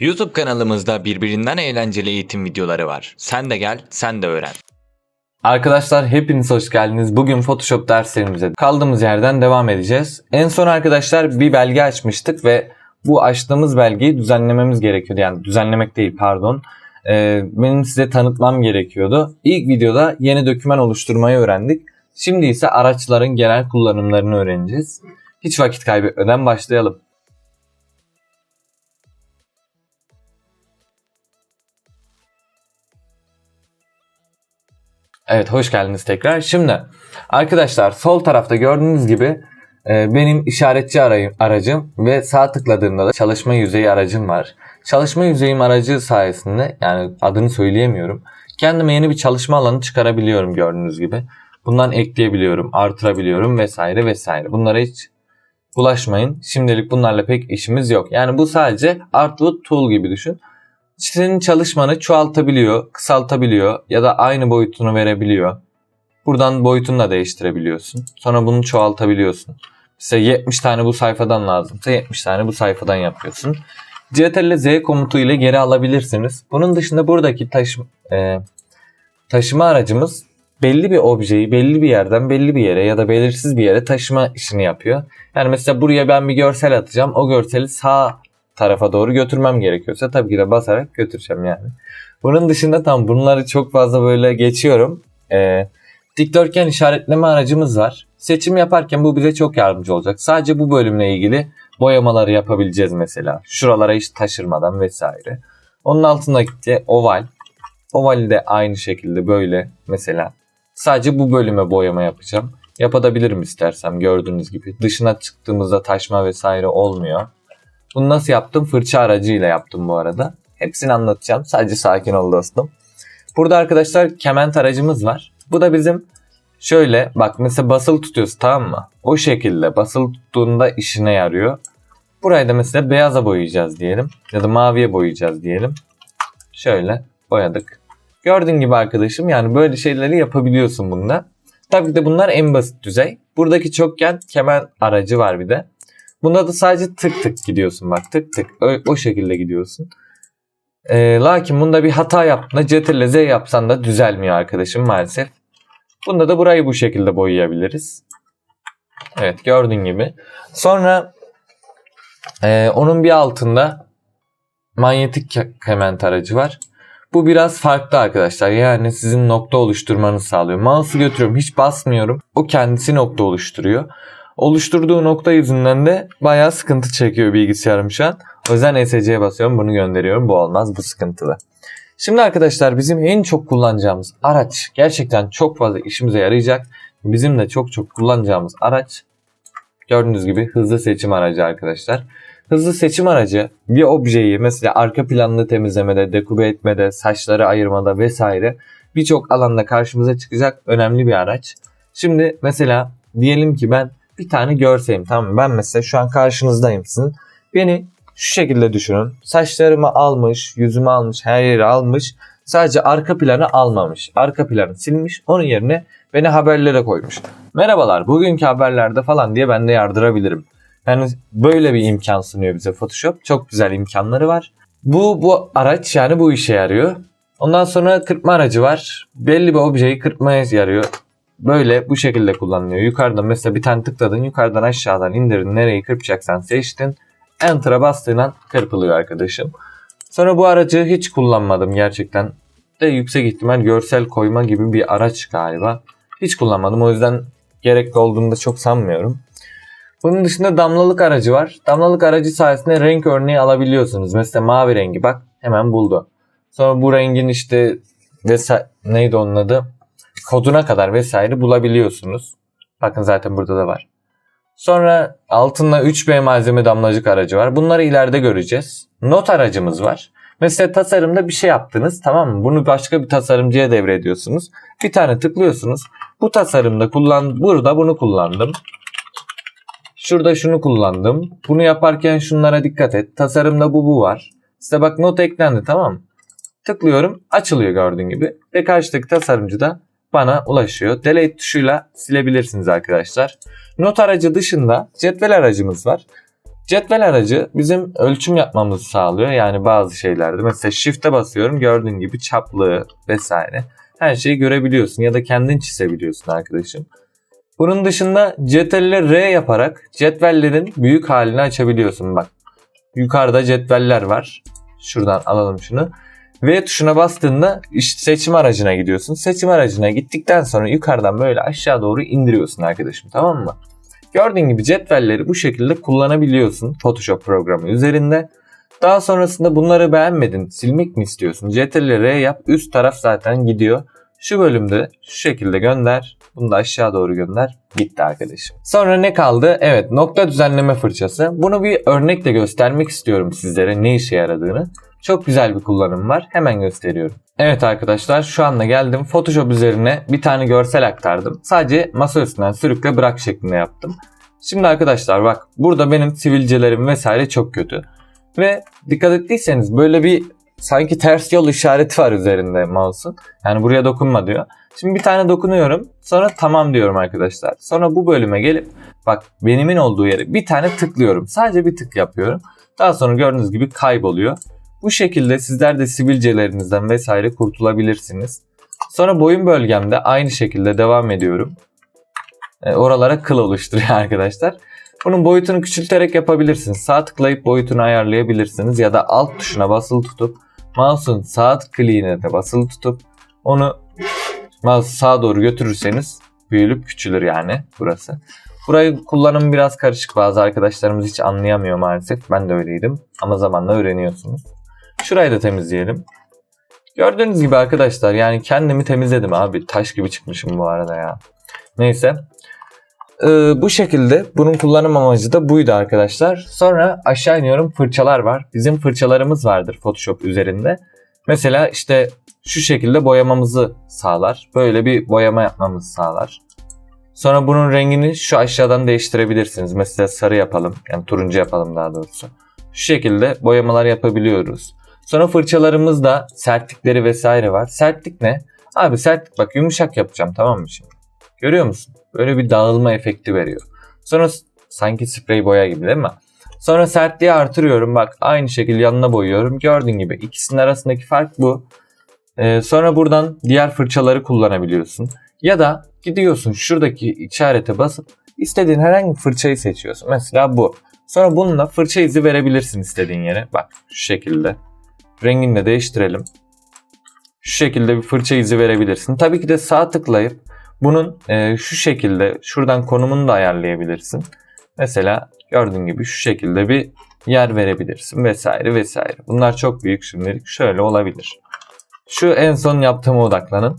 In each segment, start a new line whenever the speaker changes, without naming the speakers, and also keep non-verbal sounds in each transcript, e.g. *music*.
YouTube kanalımızda birbirinden eğlenceli eğitim videoları var. Sen de gel, sen de öğren.
Arkadaşlar hepiniz hoş geldiniz. Bugün Photoshop derslerimize kaldığımız yerden devam edeceğiz. En son arkadaşlar bir belge açmıştık ve bu açtığımız belgeyi düzenlememiz gerekiyordu. Yani düzenlemek değil pardon. Ee, benim size tanıtmam gerekiyordu. İlk videoda yeni doküman oluşturmayı öğrendik. Şimdi ise araçların genel kullanımlarını öğreneceğiz. Hiç vakit kaybetmeden başlayalım. Evet hoş geldiniz tekrar. Şimdi arkadaşlar sol tarafta gördüğünüz gibi e, benim işaretçi aracım ve sağ tıkladığımda da çalışma yüzeyi aracım var. Çalışma yüzeyim aracı sayesinde yani adını söyleyemiyorum. Kendime yeni bir çalışma alanı çıkarabiliyorum gördüğünüz gibi. Bundan ekleyebiliyorum, artırabiliyorum vesaire vesaire. Bunlara hiç bulaşmayın. Şimdilik bunlarla pek işimiz yok. Yani bu sadece Artwood Tool gibi düşün senin çalışmanı çoğaltabiliyor, kısaltabiliyor ya da aynı boyutunu verebiliyor. Buradan boyutunu da değiştirebiliyorsun. Sonra bunu çoğaltabiliyorsun. Mesela 70 tane bu sayfadan lazımsa 70 tane bu sayfadan yapıyorsun. Ctrl Z komutu ile geri alabilirsiniz. Bunun dışında buradaki taşı, e, taşıma aracımız belli bir objeyi belli bir yerden belli bir yere ya da belirsiz bir yere taşıma işini yapıyor. Yani mesela buraya ben bir görsel atacağım. O görseli sağ tarafa doğru götürmem gerekiyorsa tabii ki de basarak götüreceğim yani. Bunun dışında tam bunları çok fazla böyle geçiyorum. Ee, dikdörtgen işaretleme aracımız var. Seçim yaparken bu bize çok yardımcı olacak. Sadece bu bölümle ilgili boyamaları yapabileceğiz mesela. Şuralara hiç taşırmadan vesaire. Onun altındaki oval. Ovali de aynı şekilde böyle mesela. Sadece bu bölüme boyama yapacağım. Yapabilirim istersem gördüğünüz gibi. Dışına çıktığımızda taşma vesaire olmuyor. Bunu nasıl yaptım? Fırça aracıyla yaptım bu arada. Hepsini anlatacağım. Sadece sakin ol dostum. Burada arkadaşlar kement aracımız var. Bu da bizim şöyle bak mesela basılı tutuyoruz tamam mı? O şekilde basılı tuttuğunda işine yarıyor. Burayı da mesela beyaza boyayacağız diyelim. Ya da maviye boyayacağız diyelim. Şöyle boyadık. Gördüğün gibi arkadaşım yani böyle şeyleri yapabiliyorsun bunda. Tabii ki de bunlar en basit düzey. Buradaki çokgen kemer aracı var bir de. Bunda da sadece tık tık gidiyorsun bak tık tık o, o şekilde gidiyorsun. Ee, lakin bunda bir hata yaptığında Ctrl Z yapsan da düzelmiyor arkadaşım maalesef. Bunda da burayı bu şekilde boyayabiliriz. Evet gördüğün gibi. Sonra e, onun bir altında manyetik ke- kement aracı var. Bu biraz farklı arkadaşlar. Yani sizin nokta oluşturmanızı sağlıyor. Mouse'u götürüyorum hiç basmıyorum. O kendisi nokta oluşturuyor. Oluşturduğu nokta yüzünden de bayağı sıkıntı çekiyor bilgisayarım şu an. O yüzden ESC'ye basıyorum bunu gönderiyorum. Bu olmaz bu sıkıntılı. Şimdi arkadaşlar bizim en çok kullanacağımız araç gerçekten çok fazla işimize yarayacak. Bizim de çok çok kullanacağımız araç gördüğünüz gibi hızlı seçim aracı arkadaşlar. Hızlı seçim aracı bir objeyi mesela arka planını temizlemede, dekube etmede, saçları ayırmada vesaire birçok alanda karşımıza çıkacak önemli bir araç. Şimdi mesela diyelim ki ben bir tane görseyim tamam mı? Ben mesela şu an karşınızdayım sizin. Beni şu şekilde düşünün. Saçlarımı almış, yüzümü almış, her yeri almış. Sadece arka planı almamış. Arka planı silmiş. Onun yerine beni haberlere koymuş. Merhabalar bugünkü haberlerde falan diye ben de yardırabilirim. Yani böyle bir imkan sunuyor bize Photoshop. Çok güzel imkanları var. Bu bu araç yani bu işe yarıyor. Ondan sonra kırpma aracı var. Belli bir objeyi kırpmaya yarıyor. Böyle bu şekilde kullanılıyor. Yukarıda mesela bir tane tıkladın yukarıdan aşağıdan indirdin nereyi kırpacaksan seçtin. Enter'a bastığında kırpılıyor arkadaşım. Sonra bu aracı hiç kullanmadım gerçekten. De yüksek ihtimal görsel koyma gibi bir araç galiba. Hiç kullanmadım o yüzden gerekli olduğunu da çok sanmıyorum. Bunun dışında damlalık aracı var. Damlalık aracı sayesinde renk örneği alabiliyorsunuz. Mesela mavi rengi bak hemen buldu. Sonra bu rengin işte vesaire neydi onun adı? Koduna kadar vesaire bulabiliyorsunuz. Bakın zaten burada da var. Sonra altında 3B malzeme damlacık aracı var. Bunları ileride göreceğiz. Not aracımız var. Mesela tasarımda bir şey yaptınız tamam mı? Bunu başka bir tasarımcıya devrediyorsunuz. Bir tane tıklıyorsunuz. Bu tasarımda kullan burada bunu kullandım. Şurada şunu kullandım. Bunu yaparken şunlara dikkat et. Tasarımda bu bu var. Size bak not eklendi tamam mı? Tıklıyorum açılıyor gördüğün gibi. Ve karşıdaki tasarımcı da bana ulaşıyor. Delete tuşuyla silebilirsiniz arkadaşlar. Not aracı dışında cetvel aracımız var. Cetvel aracı bizim ölçüm yapmamızı sağlıyor. Yani bazı şeylerde mesela shift'e basıyorum gördüğün gibi çaplığı vesaire her şeyi görebiliyorsun ya da kendin çizebiliyorsun arkadaşım. Bunun dışında CTRL R yaparak cetvellerin büyük halini açabiliyorsun bak. Yukarıda cetveller var. Şuradan alalım şunu. V tuşuna bastığında işte seçim aracına gidiyorsun. Seçim aracına gittikten sonra yukarıdan böyle aşağı doğru indiriyorsun arkadaşım tamam mı? Gördüğün gibi cetvelleri bu şekilde kullanabiliyorsun Photoshop programı üzerinde. Daha sonrasında bunları beğenmedin, silmek mi istiyorsun? CTRL R yap, üst taraf zaten gidiyor. Şu bölümde şu şekilde gönder. Bunu da aşağı doğru gönder. Gitti arkadaşım. Sonra ne kaldı? Evet nokta düzenleme fırçası. Bunu bir örnekle göstermek istiyorum sizlere ne işe yaradığını. Çok güzel bir kullanım var. Hemen gösteriyorum. Evet arkadaşlar şu anda geldim. Photoshop üzerine bir tane görsel aktardım. Sadece masa üstünden sürükle bırak şeklinde yaptım. Şimdi arkadaşlar bak burada benim sivilcelerim vesaire çok kötü. Ve dikkat ettiyseniz böyle bir sanki ters yol işareti var üzerinde mouse'un. Yani buraya dokunma diyor. Şimdi bir tane dokunuyorum. Sonra tamam diyorum arkadaşlar. Sonra bu bölüme gelip bak benimin olduğu yere bir tane tıklıyorum. Sadece bir tık yapıyorum. Daha sonra gördüğünüz gibi kayboluyor. Bu şekilde sizler de sivilcelerinizden vesaire kurtulabilirsiniz. Sonra boyun bölgemde aynı şekilde devam ediyorum. E, oralara kıl oluşturuyor *laughs* arkadaşlar. Bunun boyutunu küçülterek yapabilirsiniz. Sağ tıklayıp boyutunu ayarlayabilirsiniz ya da alt tuşuna basılı tutup mouse'un sağ kliğine de basılı tutup onu mouse sağa doğru götürürseniz büyülüp küçülür yani burası. Burayı kullanım biraz karışık bazı arkadaşlarımız hiç anlayamıyor maalesef. Ben de öyleydim ama zamanla öğreniyorsunuz. Şurayı da temizleyelim. Gördüğünüz gibi arkadaşlar yani kendimi temizledim abi. Taş gibi çıkmışım bu arada ya. Neyse. Ee, bu şekilde bunun kullanım amacı da buydu arkadaşlar. Sonra aşağı iniyorum fırçalar var. Bizim fırçalarımız vardır Photoshop üzerinde. Mesela işte şu şekilde boyamamızı sağlar. Böyle bir boyama yapmamızı sağlar. Sonra bunun rengini şu aşağıdan değiştirebilirsiniz. Mesela sarı yapalım. Yani turuncu yapalım daha doğrusu. Şu şekilde boyamalar yapabiliyoruz. Sonra fırçalarımızda sertlikleri vesaire var. Sertlik ne? Abi sertlik bak yumuşak yapacağım tamam mı şimdi? Görüyor musun? Böyle bir dağılma efekti veriyor. Sonra sanki sprey boya gibi değil mi? Sonra sertliği artırıyorum. Bak aynı şekilde yanına boyuyorum. Gördüğün gibi ikisinin arasındaki fark bu. Ee, sonra buradan diğer fırçaları kullanabiliyorsun. Ya da gidiyorsun şuradaki işarete basıp istediğin herhangi bir fırçayı seçiyorsun. Mesela bu. Sonra bununla fırça izi verebilirsin istediğin yere. Bak şu şekilde. Rengini de değiştirelim. Şu şekilde bir fırça izi verebilirsin. Tabii ki de sağ tıklayıp bunun e, şu şekilde şuradan konumunu da ayarlayabilirsin. Mesela gördüğün gibi şu şekilde bir yer verebilirsin vesaire vesaire. Bunlar çok büyük şimdilik. Şöyle olabilir. Şu en son yaptığıma odaklanın.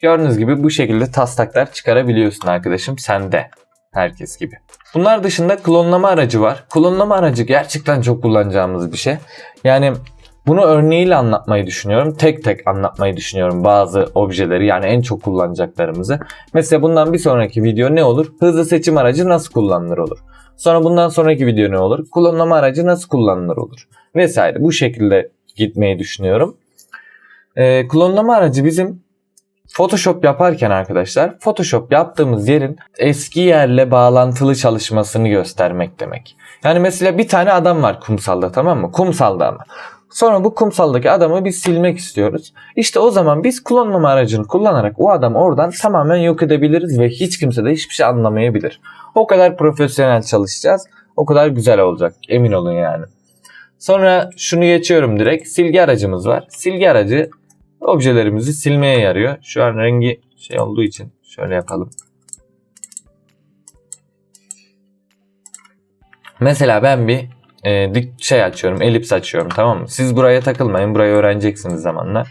Gördüğünüz gibi bu şekilde taslaklar çıkarabiliyorsun arkadaşım sende. Herkes gibi. Bunlar dışında klonlama aracı var. Klonlama aracı gerçekten çok kullanacağımız bir şey. Yani bunu örneğiyle anlatmayı düşünüyorum. Tek tek anlatmayı düşünüyorum bazı objeleri yani en çok kullanacaklarımızı. Mesela bundan bir sonraki video ne olur? Hızlı seçim aracı nasıl kullanılır olur. Sonra bundan sonraki video ne olur? Klonlama aracı nasıl kullanılır olur. Vesaire bu şekilde gitmeyi düşünüyorum. Ee, klonlama aracı bizim Photoshop yaparken arkadaşlar Photoshop yaptığımız yerin eski yerle bağlantılı çalışmasını göstermek demek. Yani mesela bir tane adam var kumsalda tamam mı? Kumsalda ama. Sonra bu kumsaldaki adamı biz silmek istiyoruz. İşte o zaman biz klonlama aracını kullanarak o adamı oradan tamamen yok edebiliriz ve hiç kimse de hiçbir şey anlamayabilir. O kadar profesyonel çalışacağız. O kadar güzel olacak. Emin olun yani. Sonra şunu geçiyorum direkt. Silgi aracımız var. Silgi aracı objelerimizi silmeye yarıyor. Şu an rengi şey olduğu için şöyle yapalım. Mesela ben bir e, dik şey açıyorum, elips açıyorum tamam mı? Siz buraya takılmayın, burayı öğreneceksiniz zamanla.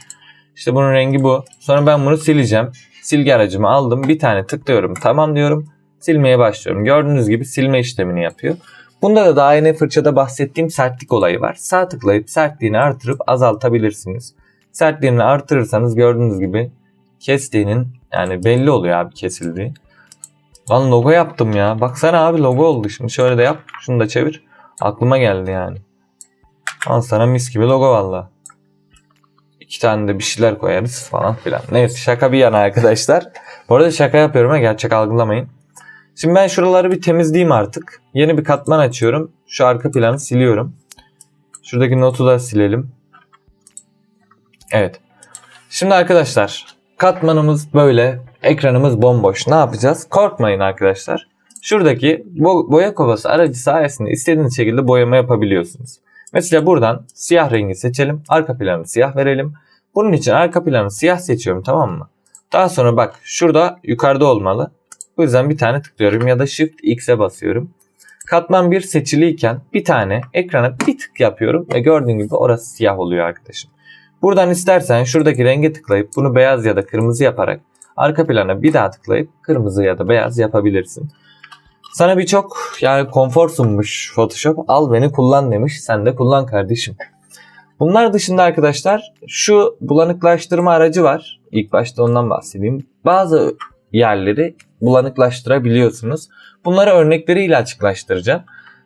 İşte bunun rengi bu. Sonra ben bunu sileceğim. Silgi aracımı aldım, bir tane tıklıyorum, tamam diyorum. Silmeye başlıyorum. Gördüğünüz gibi silme işlemini yapıyor. Bunda da daha yeni fırçada bahsettiğim sertlik olayı var. Sağ tıklayıp sertliğini artırıp azaltabilirsiniz. Sertliğini artırırsanız gördüğünüz gibi kestiğinin yani belli oluyor abi kesildiği. Lan logo yaptım ya. Baksana abi logo oldu. Şimdi şöyle de yap. Şunu da çevir. Aklıma geldi yani. Al sana mis gibi logo valla. İki tane de bir şeyler koyarız falan filan. Neyse şaka bir yana arkadaşlar. Bu arada şaka yapıyorum ha gerçek algılamayın. Şimdi ben şuraları bir temizleyeyim artık. Yeni bir katman açıyorum. Şu arka planı siliyorum. Şuradaki notu da silelim. Evet. Şimdi arkadaşlar katmanımız böyle. Ekranımız bomboş. Ne yapacağız? Korkmayın arkadaşlar. Şuradaki bo- boya kovası aracı sayesinde istediğiniz şekilde boyama yapabiliyorsunuz. Mesela buradan siyah rengi seçelim. Arka planı siyah verelim. Bunun için arka planı siyah seçiyorum tamam mı? Daha sonra bak şurada yukarıda olmalı. Bu yüzden bir tane tıklıyorum ya da Shift X'e basıyorum. Katman 1 seçiliyken bir tane ekrana bir tık yapıyorum ve gördüğün gibi orası siyah oluyor arkadaşım. Buradan istersen şuradaki renge tıklayıp bunu beyaz ya da kırmızı yaparak arka plana bir daha tıklayıp kırmızı ya da beyaz yapabilirsin. Sana birçok yani konfor sunmuş Photoshop. Al beni kullan demiş. Sen de kullan kardeşim. Bunlar dışında arkadaşlar şu bulanıklaştırma aracı var. İlk başta ondan bahsedeyim. Bazı yerleri bulanıklaştırabiliyorsunuz. Bunları örnekleriyle açıklaştıracağım.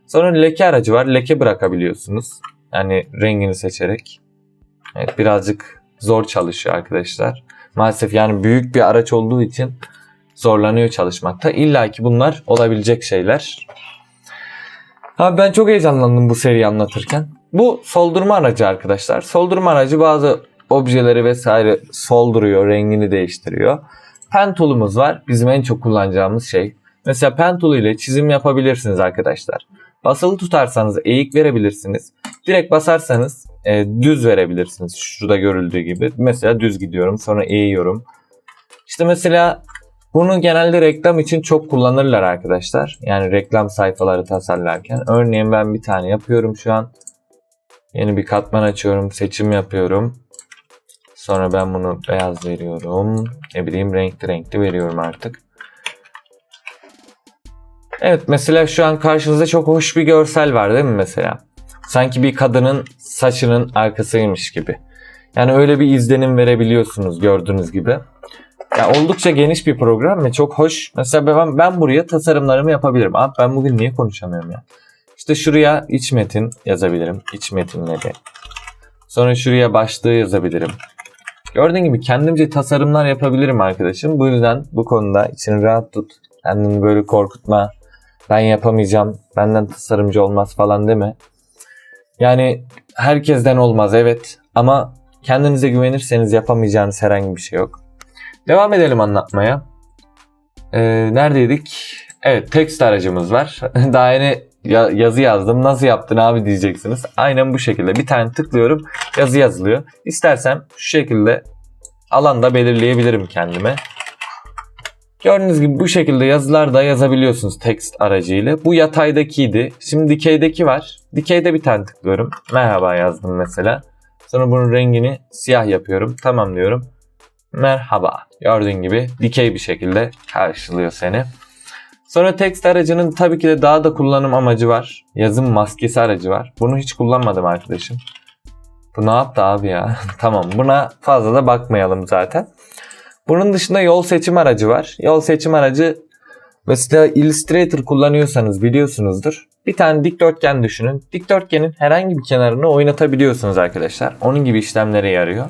Sonra leke aracı var. Leke bırakabiliyorsunuz. Yani rengini seçerek. Evet birazcık zor çalışıyor arkadaşlar. Maalesef yani büyük bir araç olduğu için zorlanıyor çalışmakta. İlla ki bunlar olabilecek şeyler. Abi ben çok heyecanlandım bu seriyi anlatırken. Bu soldurma aracı arkadaşlar. Soldurma aracı bazı objeleri vesaire solduruyor, rengini değiştiriyor. Pen tool'umuz var. Bizim en çok kullanacağımız şey. Mesela pen tool ile çizim yapabilirsiniz arkadaşlar. Basılı tutarsanız eğik verebilirsiniz. Direkt basarsanız e, düz verebilirsiniz. Şurada görüldüğü gibi. Mesela düz gidiyorum sonra eğiyorum. İşte mesela bunu genelde reklam için çok kullanırlar arkadaşlar. Yani reklam sayfaları tasarlarken. Örneğin ben bir tane yapıyorum şu an. Yeni bir katman açıyorum. Seçim yapıyorum. Sonra ben bunu beyaz veriyorum. Ne bileyim renkli renkli veriyorum artık. Evet mesela şu an karşınızda çok hoş bir görsel var değil mi mesela? Sanki bir kadının saçının arkasıymış gibi. Yani öyle bir izlenim verebiliyorsunuz gördüğünüz gibi. Ya oldukça geniş bir program ve çok hoş. Mesela ben, ben buraya tasarımlarımı yapabilirim. Abi ben bugün niye konuşamıyorum ya? İşte şuraya iç metin yazabilirim. İç metinleri. Sonra şuraya başlığı yazabilirim. Gördüğün gibi kendimce tasarımlar yapabilirim arkadaşım. Bu yüzden bu konuda içini rahat tut. Kendini böyle korkutma. Ben yapamayacağım. Benden tasarımcı olmaz falan deme. Yani herkesten olmaz evet. Ama kendinize güvenirseniz yapamayacağınız herhangi bir şey yok. Devam edelim anlatmaya. Ee, neredeydik? Evet text aracımız var. *laughs* Daha yeni ya- yazı yazdım. Nasıl yaptın abi diyeceksiniz. Aynen bu şekilde. Bir tane tıklıyorum. Yazı yazılıyor. İstersem şu şekilde alanda belirleyebilirim kendime. Gördüğünüz gibi bu şekilde yazılar da yazabiliyorsunuz text aracıyla. Bu yataydakiydi. Şimdi dikeydeki var. Dikeyde bir tane tıklıyorum. Merhaba yazdım mesela. Sonra bunun rengini siyah yapıyorum. Tamam diyorum. Merhaba. Gördüğün gibi dikey bir şekilde karşılıyor seni. Sonra text aracının tabii ki de daha da kullanım amacı var. Yazım maskesi aracı var. Bunu hiç kullanmadım arkadaşım. Bu ne yaptı abi ya? *laughs* tamam buna fazla da bakmayalım zaten. Bunun dışında yol seçim aracı var. Yol seçim aracı mesela Illustrator kullanıyorsanız biliyorsunuzdur. Bir tane dikdörtgen düşünün. Dikdörtgenin herhangi bir kenarını oynatabiliyorsunuz arkadaşlar. Onun gibi işlemlere yarıyor.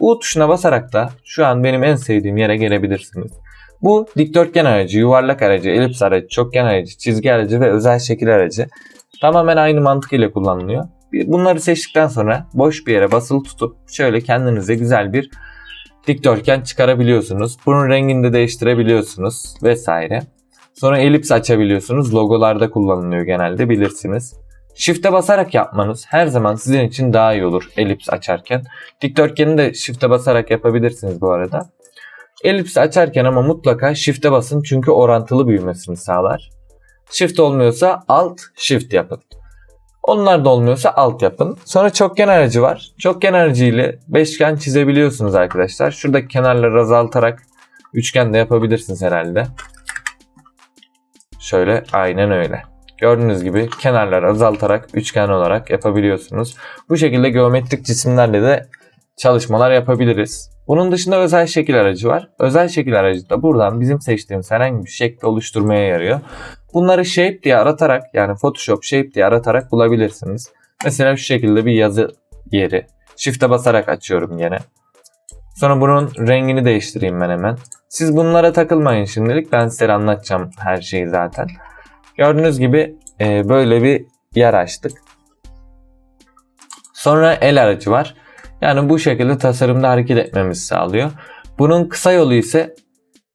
U tuşuna basarak da şu an benim en sevdiğim yere gelebilirsiniz. Bu dikdörtgen aracı, yuvarlak aracı, elips aracı, çokgen aracı, çizgi aracı ve özel şekil aracı tamamen aynı mantık ile kullanılıyor. Bunları seçtikten sonra boş bir yere basılı tutup şöyle kendinize güzel bir dikdörtgen çıkarabiliyorsunuz. Bunun rengini de değiştirebiliyorsunuz vesaire. Sonra elips açabiliyorsunuz. Logolarda kullanılıyor genelde bilirsiniz. Shift'e basarak yapmanız her zaman sizin için daha iyi olur elips açarken. Dikdörtgeni de shift'e basarak yapabilirsiniz bu arada. Elips açarken ama mutlaka shift'e basın çünkü orantılı büyümesini sağlar. Shift olmuyorsa alt shift yapın. Onlar da olmuyorsa alt yapın. Sonra çokgen aracı var. Çokgen aracı ile beşgen çizebiliyorsunuz arkadaşlar. Şuradaki kenarları azaltarak üçgen de yapabilirsiniz herhalde. Şöyle aynen öyle. Gördüğünüz gibi kenarları azaltarak üçgen olarak yapabiliyorsunuz. Bu şekilde geometrik cisimlerle de çalışmalar yapabiliriz. Bunun dışında özel şekil aracı var. Özel şekil aracı da buradan bizim seçtiğimiz herhangi bir şekli oluşturmaya yarıyor. Bunları shape diye aratarak yani Photoshop shape diye aratarak bulabilirsiniz. Mesela şu şekilde bir yazı yeri. Shift'e basarak açıyorum yine. Sonra bunun rengini değiştireyim ben hemen. Siz bunlara takılmayın şimdilik. Ben size anlatacağım her şeyi zaten. Gördüğünüz gibi e, böyle bir yer açtık. Sonra el aracı var. Yani bu şekilde tasarımda hareket etmemizi sağlıyor. Bunun kısa yolu ise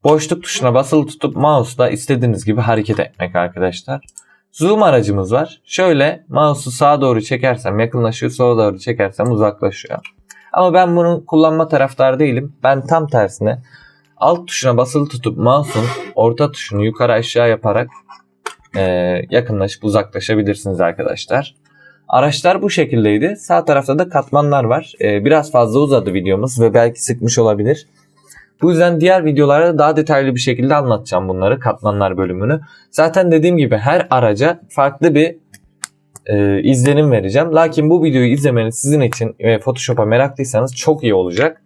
boşluk tuşuna basılı tutup mouse'la istediğiniz gibi hareket etmek arkadaşlar. Zoom aracımız var. Şöyle mouse'u sağa doğru çekersem yakınlaşıyor, sola doğru çekersem uzaklaşıyor. Ama ben bunun kullanma taraftarı değilim. Ben tam tersine alt tuşuna basılı tutup mouse'un orta tuşunu yukarı aşağı yaparak e, yakınlaşıp uzaklaşabilirsiniz arkadaşlar. Araçlar bu şekildeydi. Sağ tarafta da katmanlar var. E, biraz fazla uzadı videomuz ve belki sıkmış olabilir. Bu yüzden diğer videolarda daha detaylı bir şekilde anlatacağım bunları katmanlar bölümünü. Zaten dediğim gibi her araca farklı bir e, izlenim vereceğim. Lakin bu videoyu izlemeniz sizin için ve Photoshop'a meraklıysanız çok iyi olacak.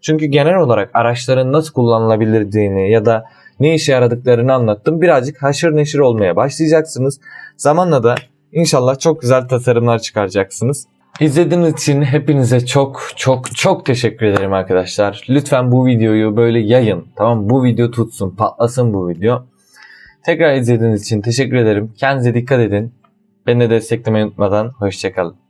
Çünkü genel olarak araçların nasıl kullanılabildiğini ya da ne işe yaradıklarını anlattım. Birazcık haşır neşir olmaya başlayacaksınız. Zamanla da inşallah çok güzel tasarımlar çıkaracaksınız. İzlediğiniz için hepinize çok çok çok teşekkür ederim arkadaşlar. Lütfen bu videoyu böyle yayın. Tamam? Bu video tutsun, patlasın bu video. Tekrar izlediğiniz için teşekkür ederim. Kendinize dikkat edin. Beni de desteklemeyi unutmadan hoşçakalın.